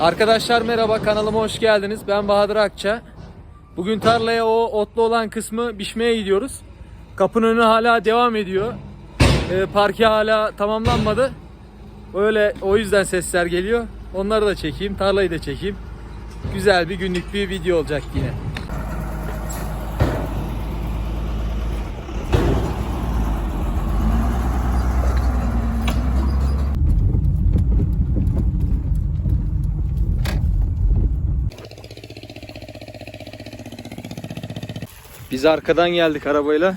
Arkadaşlar merhaba kanalıma hoş geldiniz. Ben Bahadır Akça. Bugün tarlaya o otlu olan kısmı biçmeye gidiyoruz. Kapının önü hala devam ediyor. Ee, parke hala tamamlanmadı. Öyle o yüzden sesler geliyor. Onları da çekeyim, tarlayı da çekeyim. Güzel bir günlük bir video olacak yine. Biz arkadan geldik arabayla.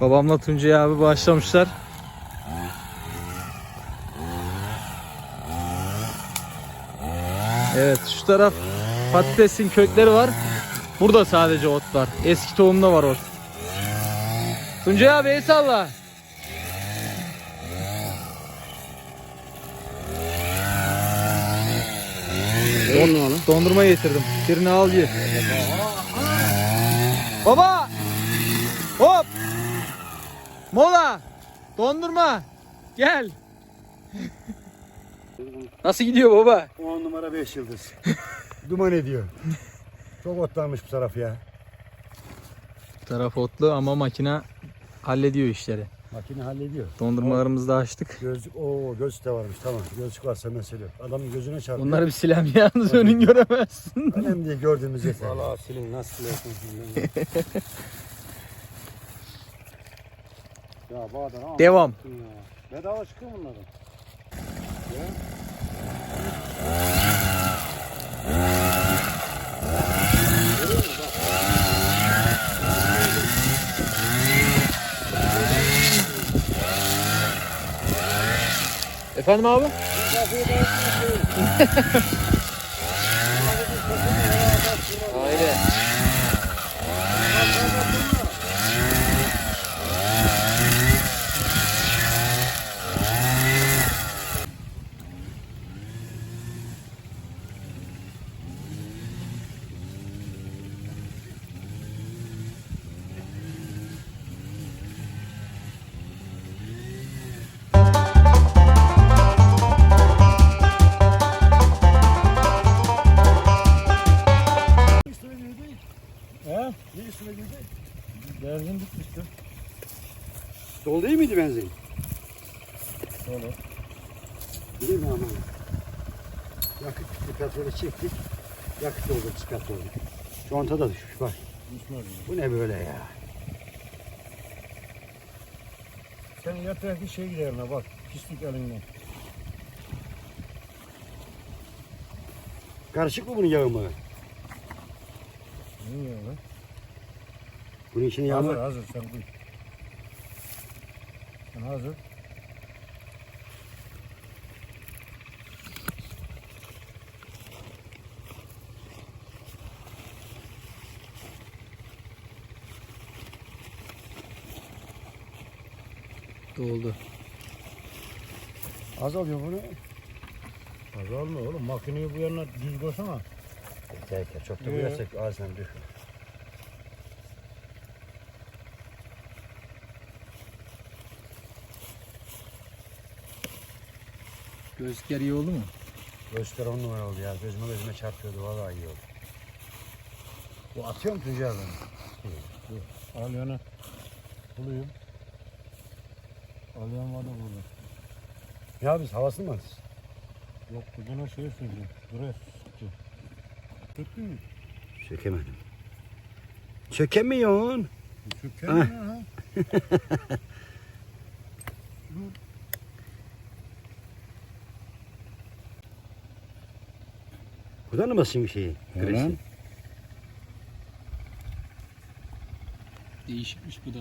Babamla Tuncay abi başlamışlar. Evet şu taraf patatesin kökleri var. Burada sadece ot var. Eski tohumda var ot. Tuncay abi el salla. Don- dondurma getirdim. Birini al ye. Baba! Hop! Mola! Dondurma! Gel! Nasıl gidiyor baba? 10 numara 5 yıldız. Duman ediyor. Çok otlanmış bu taraf ya. Taraf otlu ama makine hallediyor işleri. Makine hallediyor. Dondurmalarımızı da açtık. Gözlük, o gözlük de varmış tamam. Gözlük varsa mesele yok. Adamın gözüne çarpıyor. Bunları bir silem yalnız önün göremezsin. Önemli değil gördüğümüz yeter. Valla silin nasıl silersin Ya Bahadır ama Devam. ya. Bedava çıkıyor bunların. Efendim abi? Dolu. Değil mi ama? Yakıt petrolü çektik. Yakıt doldu çıkart oldu. Conta da düşmüş bak. Düşmez mi? Bu ne böyle ya? Sen yeter ki şey giderine bak. Pislik elinden. Karışık mı bunun yağı mı? Niye öyle? Bunun içine yağ Hazır mı? hazır sen duy. Sen hazır. Doldu. Az alıyor bunu. Az olma oğlum. Makineyi bu yana düz koysana. Yeter yeter. Çok da koyarsak ağzından dökülür. Gözlükler iyi oldu mu? Göster on numara oldu ya. Gözüme gözüme çarpıyordu. Vallahi iyi oldu. Bu atıyor mu abi? Al yana. Bulayım. Al yan var da burada. Ya biz havasını mı atıyoruz? Yok bu yana şey söyleyeyim. Buraya sıktı. Tuttun mu? Sökemedim. Sökemiyorsun. Çöker mi ya? Buradan mı basayım şeyi? He Gresi. Değişikmiş bu da.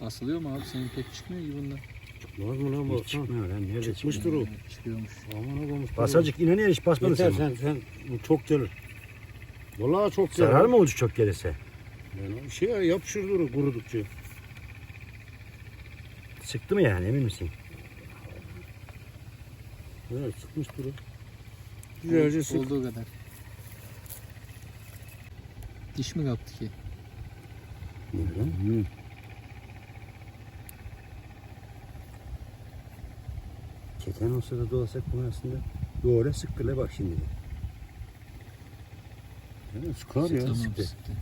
Asılıyor mu abi? Senin pek çıkmıyor ki bunlar. Çıkmaz mı lan Hiç baksana. çıkmıyor lan. Nerede Çıkmıştır o. Çıkıyormuş. Aman abamız. Basacık inanıyor hiç basmadın Yeter sen. sen sen bu çok gelir. Vallahi çok gelir. Zarar mı olacak çok gelirse? Yani bir şey yapışır durur kurudukça. Sıktı mı yani emin misin? Evet sıkmış durur. Güzelce sık. Olduğu kadar. Diş mi kaptı ki? Hı. Keten olsa da dolasak bunu aslında doğru sıktılar bak şimdi. Evet, sıkar ya. Tamam, sıktı. sıktı.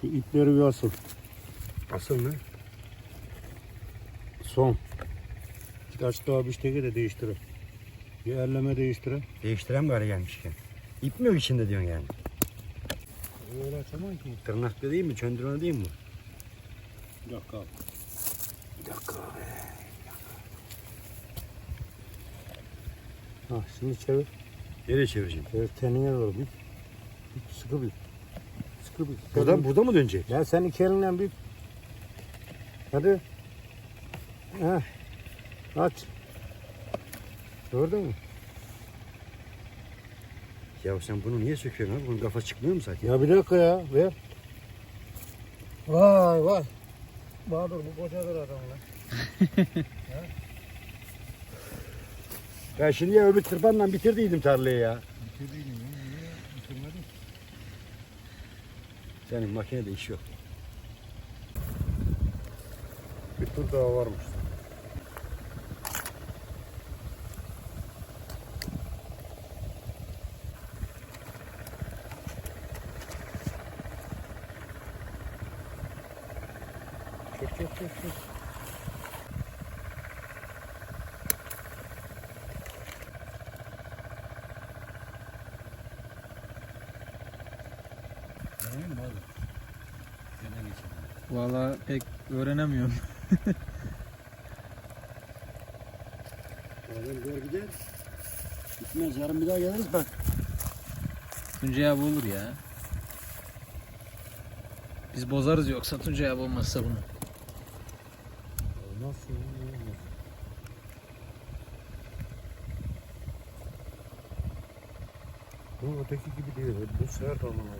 Şu ipleri bir asıl. Asıl mı? Son. Birkaç daha bir teke de değiştirir. Bir elleme değiştirir. Değiştiren bari gelmişken. İp mi içinde diyorsun yani? Öyle açamayın ki. Tırnaklı değil mi? Çöndürme değil mi? Bir dakika abi. Bir dakika abi. Ha, şimdi çevir. Nereye çevireceğim? Çevir kendine doğru bir. bir sıkı bir. Sıkı bir. Burada, burada mı dönecek? Ya sen iki elinden bir. Hadi. Ha. Aç. Gördün mü? Ya sen bunu niye söküyorsun abi? Bunun kafa çıkmıyor mu zaten? Ya bir dakika ya. Ver. Vay vay. Bahadır bu kocadır adam lan. Ya şimdi ya öbür tırpanla bitirdiydim tarlayı ya. Bitirdin mi? Niye bitirmedin? Senin makinede iş yok. Bir tur daha varmış. Çek çek çek çek. Benim mi abi? Yana geçelim. Valla pek öğrenemiyorum. Oğlum gör gider. Gitmez yarın bir daha geliriz bak. Tuncay abi olur ya. Biz bozarız yoksa Tuncay abi olmazsa bunu. Olmaz olmaz. Bu öteki gibi değil. Bu sert olmana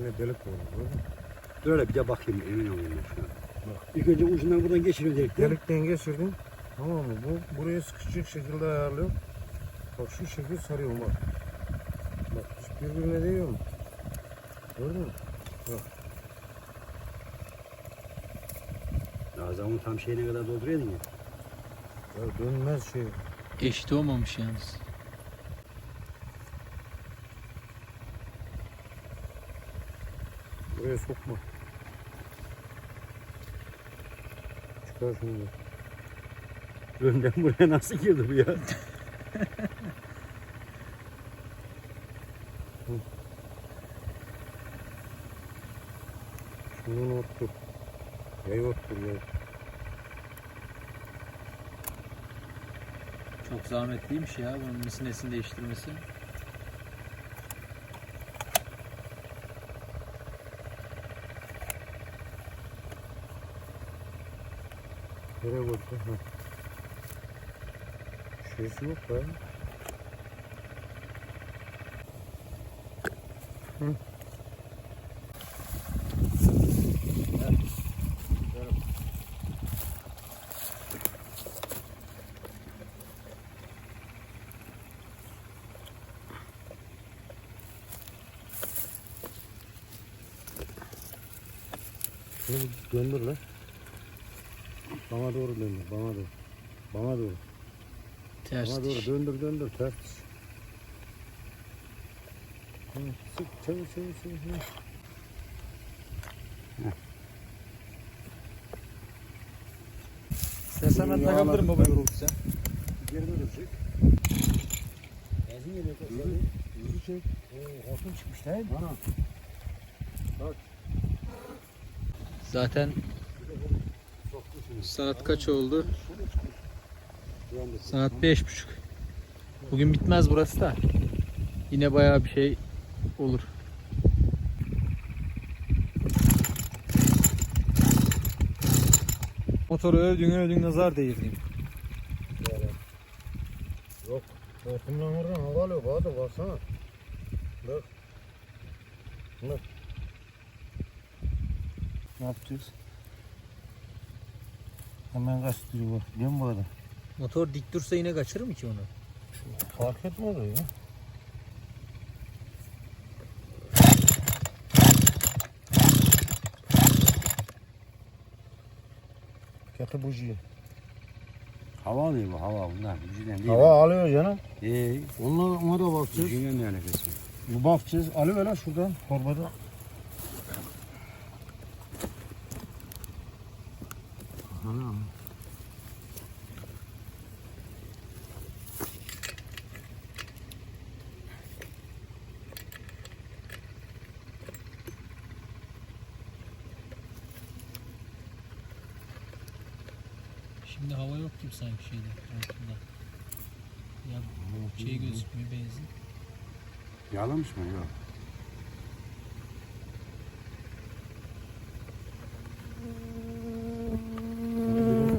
Yine delik oldu. gördün mü? Dur öyle bir de bakayım emin olayım ben şu an. Bak. İlk önce ucundan buradan geçirin delikten. Delikten geçirdin. Tamam mı? Bu buraya sıkışacak şekilde ayarlıyor. Bak şu şekil sarıyor bak. Bak hiç birbirine değiyor mu? Gördün mü? Daha onu tam şeyine kadar dolduruyorsun ya. Ya dönmez şey. Eşit olmamış yalnız. Buraya sokma. Çıkar şunu. da. Önden buraya nasıl girdi bu ya? Şunu ottur. Yay ottur yay. Çok zahmetliymiş ya bunun misinesini değiştirmesi. Nereye? Ha. Şeysi yok be. Hı. Şunu bir döndür lan. Bana doğru döndür, bana doğru. Bana doğru. Ters Bana diş. doğru döndür döndür ters. Hı, Sık çevir çevir çevir. çevir. İstersen ben Yağlar- takabilirim baba yorulursa. Geri dönecek. Yazın geliyor. Yüzü çek. Oo, hortum çıkmış değil mi? Ana. Zaten. Saat kaç oldu? Saat beş buçuk. Bugün bitmez burası da. Yine bayağı bir şey olur. Motoru övdün övdün nazar değirdin. Yok. Hortumdan oradan hava alıyor. Bana da baksana. Bak. Bak. Ne yapacağız? Hemen kaçtırıyor bak. Değil mi bu arada? Motor dik dursa yine kaçırır mı ki onu? Fark etmedi ya. Katı buji. Hava alıyor bu hava bunlar. Gücüden değil. Hava alıyor canım. Ee, Onunla ona da bakacağız. gücünden ne alakası var? Bu bakacağız. Alıyor lan şuradan torbada. Şimdi hava yok gibi sanki şeyde altında. Ya şey gözükmüyor benzin. Yağlamış mı? Yok.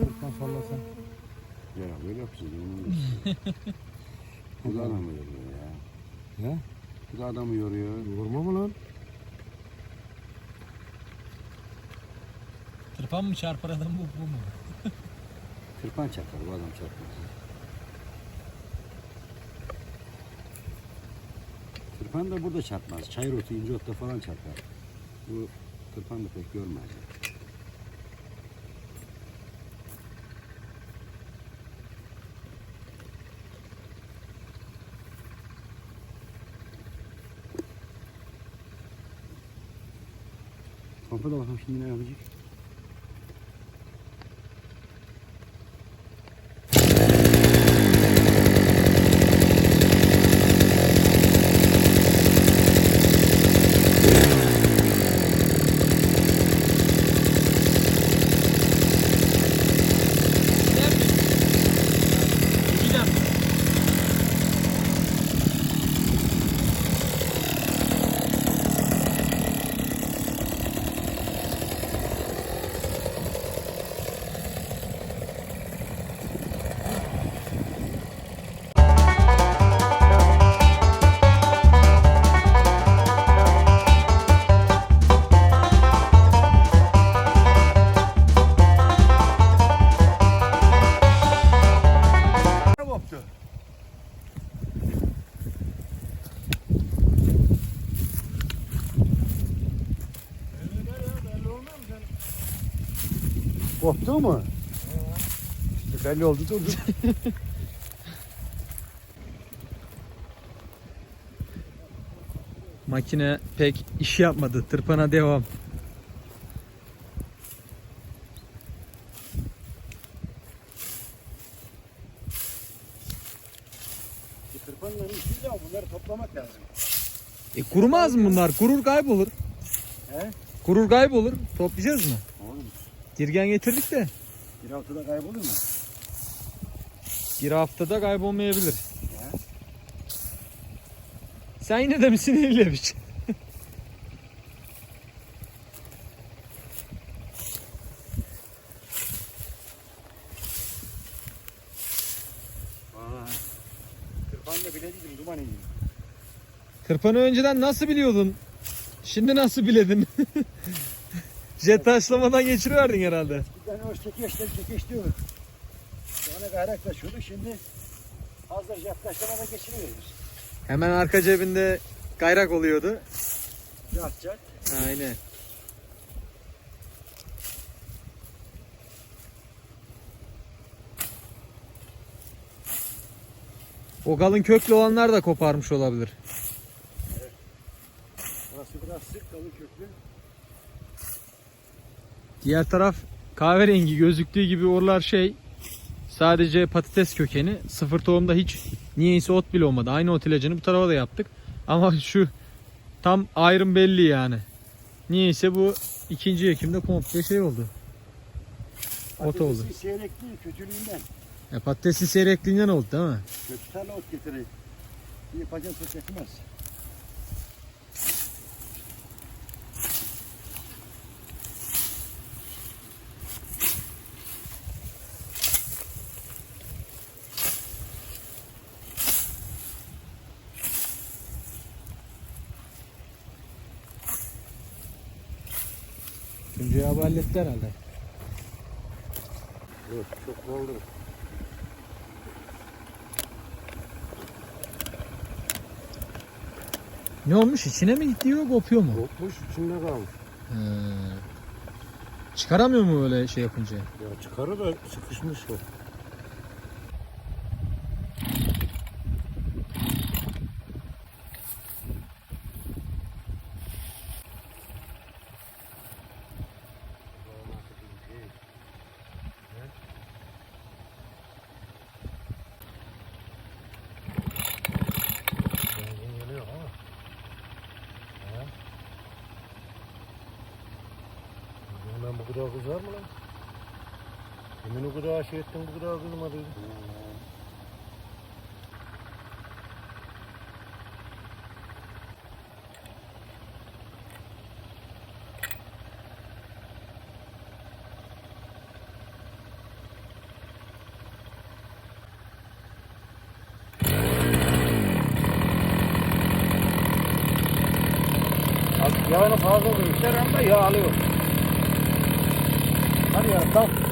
Buradan sallasan. Ya böyle yapacağız. Bu da adamı yoruyor ya. Ne? Bu da adamı yoruyor. Vurma mı lan? Tırpan mı çarpar adam bu, bu mu? Tırpan çarpar bu adam çarpmaz. Tırpan da burada çarpmaz. Çayır otu, ince otta falan çarpar. Bu tırpan da pek görmez. Pompa da bakalım şimdi ne yapacak? Koptu mu? İşte belli oldu durdu. Makine pek iş yapmadı. Tırpana devam. Tırpanların işi de bunları toplamak lazım. E kurumaz mı bunlar? Kurur kaybolur. He? Kurur kaybolur. Toplayacağız mı? Girgen getirdik de. bir haftada kaybolur mu? Bir haftada kaybolmayabilir. Sen yine de mi sinirli biç? Aa, tırpanla bile değilim duman iniyor. Tırpanı önceden nasıl biliyordun? Şimdi nasıl biledin? Jet taşlamadan geçiriverdin herhalde. Bir tane o çekeçten çekeç diyor. Sonra gayrak taşıyordu şimdi hazır yaklaşlamada geçiriyoruz. Hemen arka cebinde kayrak oluyordu. Yatacak. Aynen. O kalın köklü olanlar da koparmış olabilir. Burası biraz sık kalın köklü. Diğer taraf kahverengi gözüktüğü gibi oralar şey sadece patates kökeni. Sıfır tohumda hiç niyeyse ot bile olmadı. Aynı ot ilacını bu tarafa da yaptık. Ama şu tam ayrım belli yani. Niyeyse bu ikinci ekimde komple şey oldu. Ot oldu. Patatesin seyrekliği kötülüğünden. Ya patatesin seyrekliğinden oldu değil mi? Kötü tane ot getirir. Bir paket ot getirmez. halletti herhalde. Yok çok oldu. Ne olmuş? İçine mi gitti yok kopuyor mu? Kopmuş içinde kalmış. He. Çıkaramıyor mu böyle şey yapınca? Ya çıkarı da sıkışmış o. Ettin bu kadar kızmadı. Az yağını fazla koymuşlar ama yağ alıyor. Hadi ya tamam.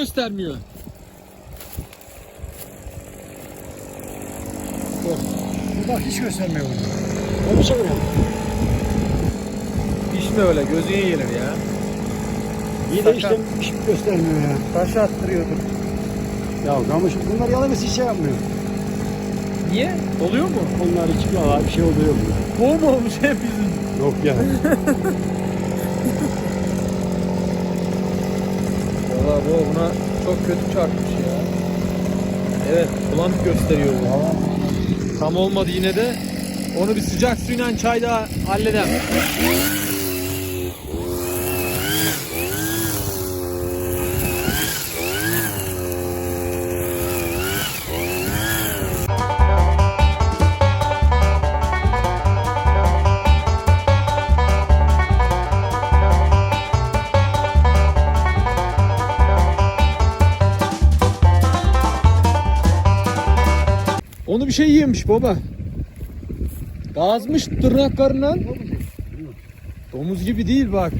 Göstermiyor? Bu bak hiç göstermiyor bunu. O bir şey yok. Pişme öyle, gözüne gelir ya. İyi de işte hiç göstermiyor ya. Taş attırıyordur. Ya kamış bunlar yalaması hiç şey yapmıyor. Niye? Oluyor mu? Onlar hiç bir şey oluyor mu? Bu mu olmuş hep bizim? Yok ya. Valla bu buna çok kötü çarpmış ya. Evet, bulanık gösteriyor bu. Tam olmadı yine de. Onu bir sıcak suyla çayda halledem. Bir şey yemiş baba. Gazmış tırnaklarından. Domuz gibi değil bak.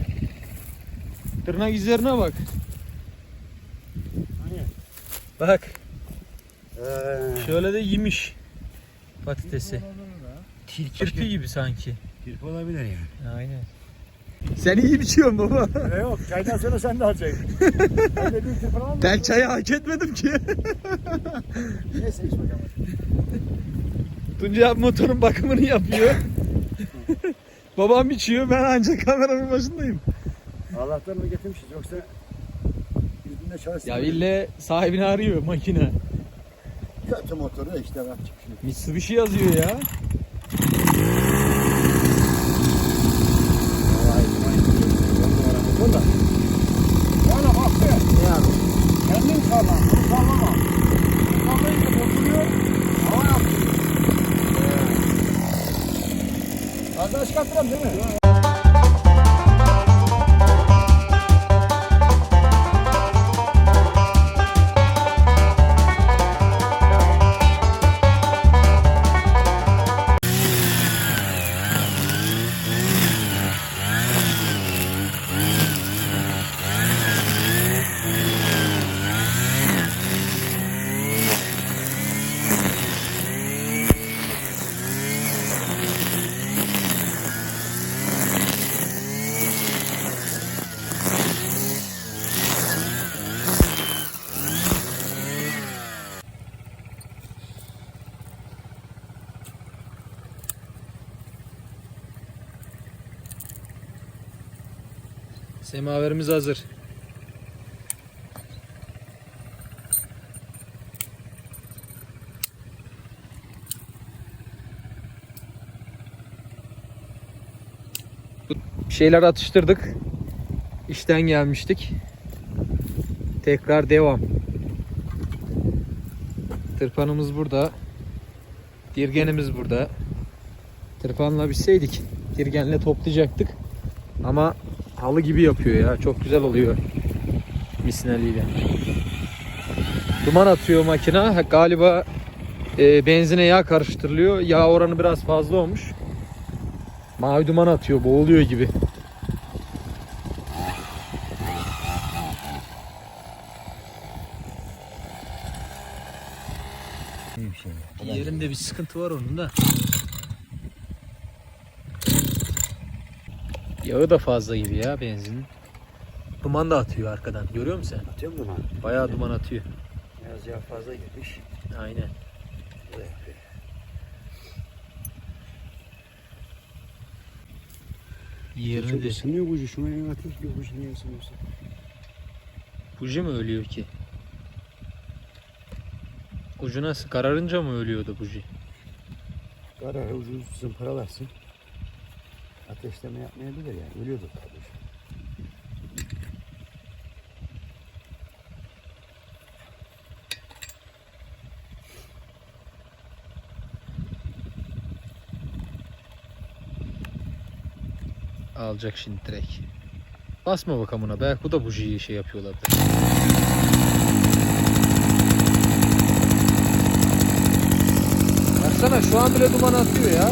Tırnak izlerine bak. Bak Ee, şöyle de yemiş patatesi. Kirpi gibi sanki. kirpi olabilir yani. Aynen. Sen iyi biçiyorsun baba. E yok çaydan sonra sen de alacaksın. ben de bir? Ben çayı hak etmedim ki. Neyse iç bakalım. Tuncay abi motorun bakımını yapıyor. Babam biçiyor ben ancak kameranın başındayım. Allah'tan mı getirmişiz yoksa yüzünde çalışsın. Ya ille sahibini arıyor makine. Kötü motoru işte bak. Mitsubishi yazıyor ya. Vay vay. On numara motor da. Yani bak be. Yani. Kendin salla. Bunu sallama. Bunu sallayınca bozuluyor. Hava yapıyor. Az daha çıkarttıram değil mi? Semaverimiz hazır. Bir şeyler atıştırdık. İşten gelmiştik. Tekrar devam. Tırpanımız burada. Dirgenimiz burada. Tırpanla bitseydik dirgenle toplayacaktık. Ama halı gibi yapıyor ya. Çok güzel oluyor. Misineliyle. Duman atıyor makina. Galiba e, benzine yağ karıştırılıyor. Yağ oranı biraz fazla olmuş. Mavi duman atıyor. Boğuluyor gibi. Yerinde bir sıkıntı var onun da. Yağı da fazla gibi ya benzinin. Duman da atıyor arkadan. Görüyor musun sen? Atıyor mu duman? Bayağı duman atıyor. Biraz yağ fazla girmiş. Aynen. Yerini de. Isınıyor buji. Şuna en atayım. Yok buji niye ısınıyorsa. Buji mi ölüyor ki? Ucuna kararınca mı ölüyordu buji? Karar ucuz zımparalarsın. Ateşleme yapmayabilir yani. Ölüyordur kardeşim. Alacak şimdi direkt. Basma bakalım buna. Belki bu da bujiyi şey yapıyorlardı. Baksana şu an bile duman atıyor ya.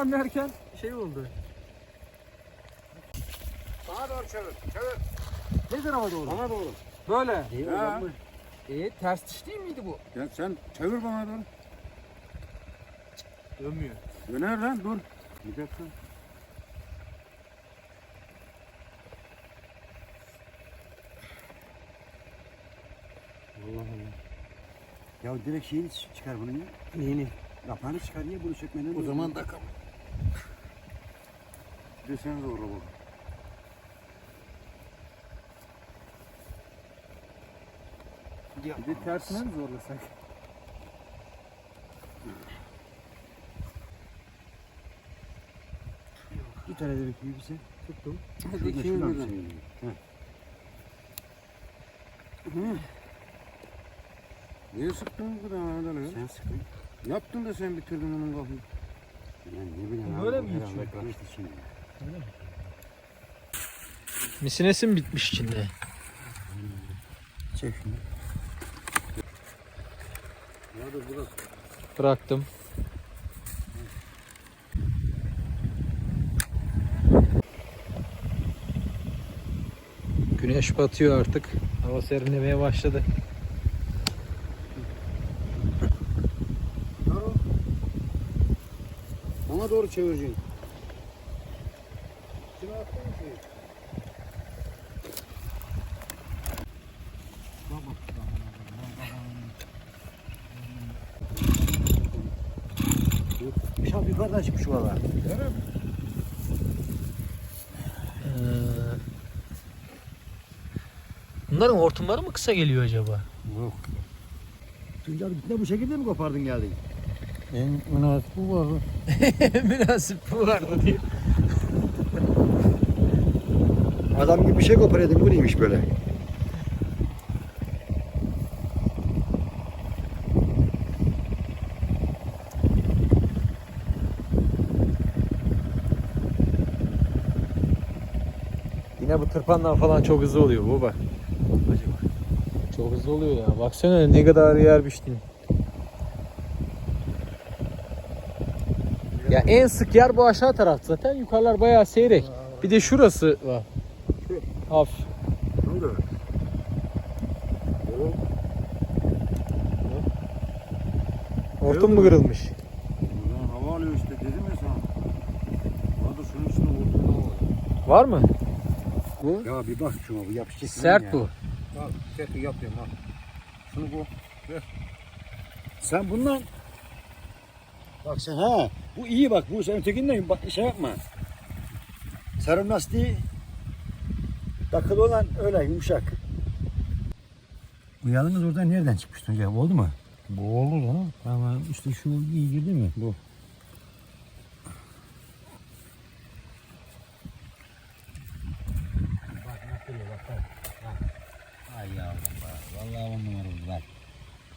Çıkaran derken şey oldu. Sağa doğru çevir. Çevir. Ne tarafa doğru? Bana doğru. Böyle. İyi Ha. E ters diş değil miydi bu? Ya sen çevir bana doğru. Dönmüyor. Döner lan dur. Bir dakika. Allah Allah. Ya direkt şeyini çıkar bunun ya. Neyini? Kapağını çıkar niye bunu çekmeden? O zaman da kal. Desene doğru bak. Ya, Bir de tersine mi zorlasak? Bir tane de bir bize. Tuttum. Hadi Şurada, şuradan birden. çevireyim. Hı. Niye sıktın bu kadar? Sen sıkın. Yaptın da sen bitirdin onun kafayı. Ben ne bileyim. Bu böyle abi, mi herhalde geçiyor? karıştı şimdi. Misinesi mi bitmiş içinde? Çek şunu. Ya dur bırak. Bıraktım. Güneş batıyor artık. Hava serinlemeye başladı. Tamam. Bana doğru çevireceksin. Şuna attın mı şeyi? Şap yukarıdan çıkmış valla. Bunların hortumları mı kısa geliyor acaba? Yok. Tuncay ne bu şekilde mi kopardın geldin? En münasip bu var. Münasip bu vardı diye. Adam gibi bir şey kopardın bu neymiş böyle? Yine bu tırpandan falan çok hızlı oluyor baba. Acaba. Çok hızlı oluyor ya. Baksana ne kadar yer biçtin. Ya en sık yer bu aşağı taraf zaten. Yukarılar bayağı seyrek. Bir de şurası var. Hafif. Ne oldu? Hortum mu kırılmış? Hava alıyor işte dedim ya sana. Hadi şunun üstüne vurduğuna var. Var mı? Ya bir bak şuna bu yapışacak. Sert bu. Al seti yapıyorum al. Şunu bu. Sen bundan Bak sen ha bu iyi bak bu sen ötekinden bak şey yapma. Sarı lastiği takılı olan öyle yumuşak. Bu yalnız oradan nereden çıkmış Tuncay? Oldu mu? Bu olur ha. Tamam işte şu iyi girdi mi? Bu.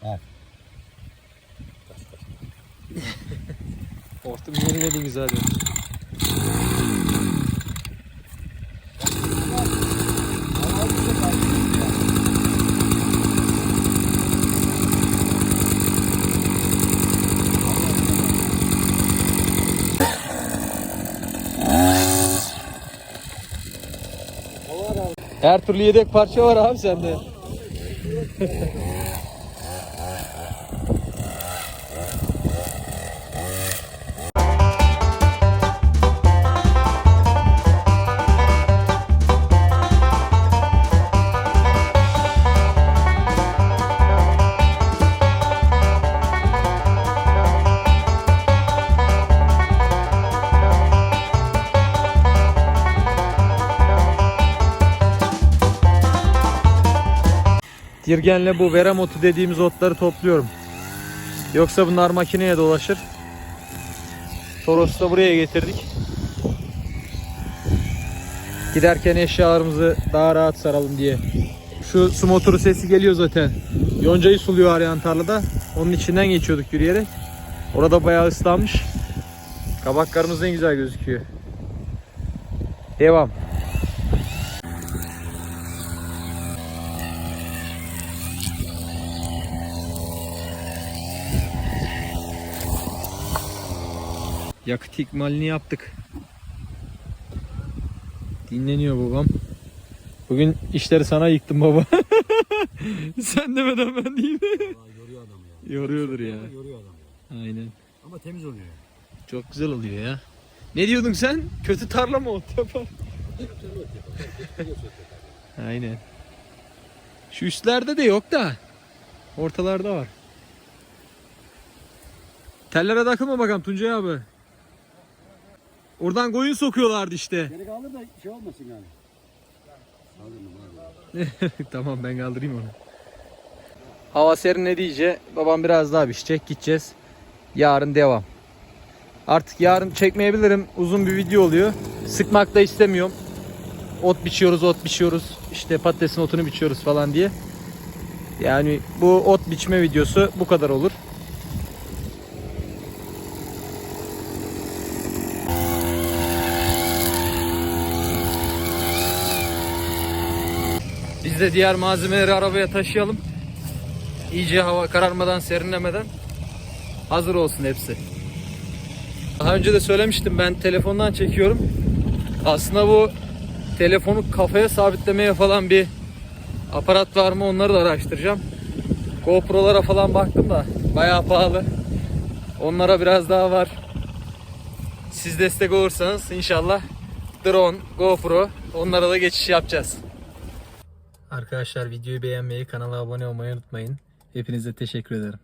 Evet. Hortum hadi. Her türlü yedek parça var abi sende. Dirgenle bu verem otu dediğimiz otları topluyorum. Yoksa bunlar makineye dolaşır. Toros'u da buraya getirdik. Giderken eşyalarımızı daha rahat saralım diye. Şu su motoru sesi geliyor zaten. Yoncayı suluyor arayan tarlada. Onun içinden geçiyorduk yürüyerek. Orada bayağı ıslanmış. Kabaklarımız ne güzel gözüküyor. Devam. Yakıt ikmalini yaptık. Dinleniyor babam. Bugün işleri sana yıktım baba. Sen demeden ben değil mi? Yoruyor adam ya. Yoruyordur ya. Yoruyor adam ya. Aynen. Ama temiz oluyor. Çok güzel oluyor ya. Ne diyordun sen? Kötü tarla mı ot yapar? Aynen. Şu üstlerde de yok da. Ortalarda var. Tellere takılma bakalım Tuncay abi. Oradan koyun sokuyorlardı işte. Geri kalır da şey olmasın yani. Tamam ben kaldırayım onu. Hava serinlediğince babam biraz daha pişecek gideceğiz. Yarın devam. Artık yarın çekmeyebilirim. Uzun bir video oluyor. Sıkmak da istemiyorum. Ot biçiyoruz, ot biçiyoruz. İşte patatesin otunu biçiyoruz falan diye. Yani bu ot biçme videosu bu kadar olur. De diğer malzemeleri arabaya taşıyalım. İyice hava kararmadan, serinlemeden hazır olsun hepsi. Daha önce de söylemiştim ben telefondan çekiyorum. Aslında bu telefonu kafaya sabitlemeye falan bir aparat var mı onları da araştıracağım. GoPro'lara falan baktım da bayağı pahalı. Onlara biraz daha var. Siz destek olursanız inşallah drone, GoPro onlara da geçiş yapacağız. Arkadaşlar videoyu beğenmeyi, kanala abone olmayı unutmayın. Hepinize teşekkür ederim.